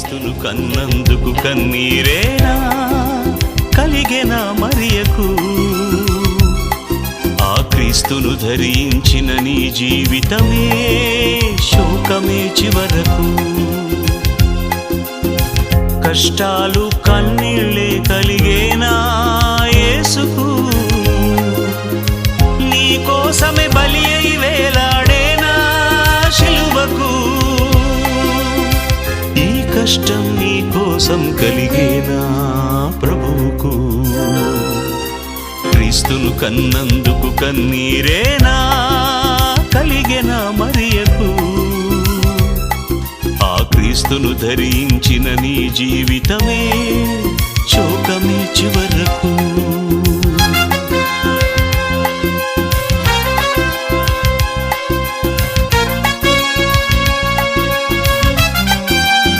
క్రీస్తును కన్నందుకు కన్నీరేనా? కలిగేనా మరియకు? ఆ క్రీస్తును ధరించిన నీ జీవితమే శోకమే చివరకు. కష్టాలు కన్నీళ్ళే కలి కష్టం నీ కోసం కలిగేనా ప్రభువుకు? క్రీస్తును కన్నందుకు కన్నీరేనా కలిగేనా మరియకు? ఆ క్రీస్తును ధరించిన నీ జీవితమే శోకమే చివరకు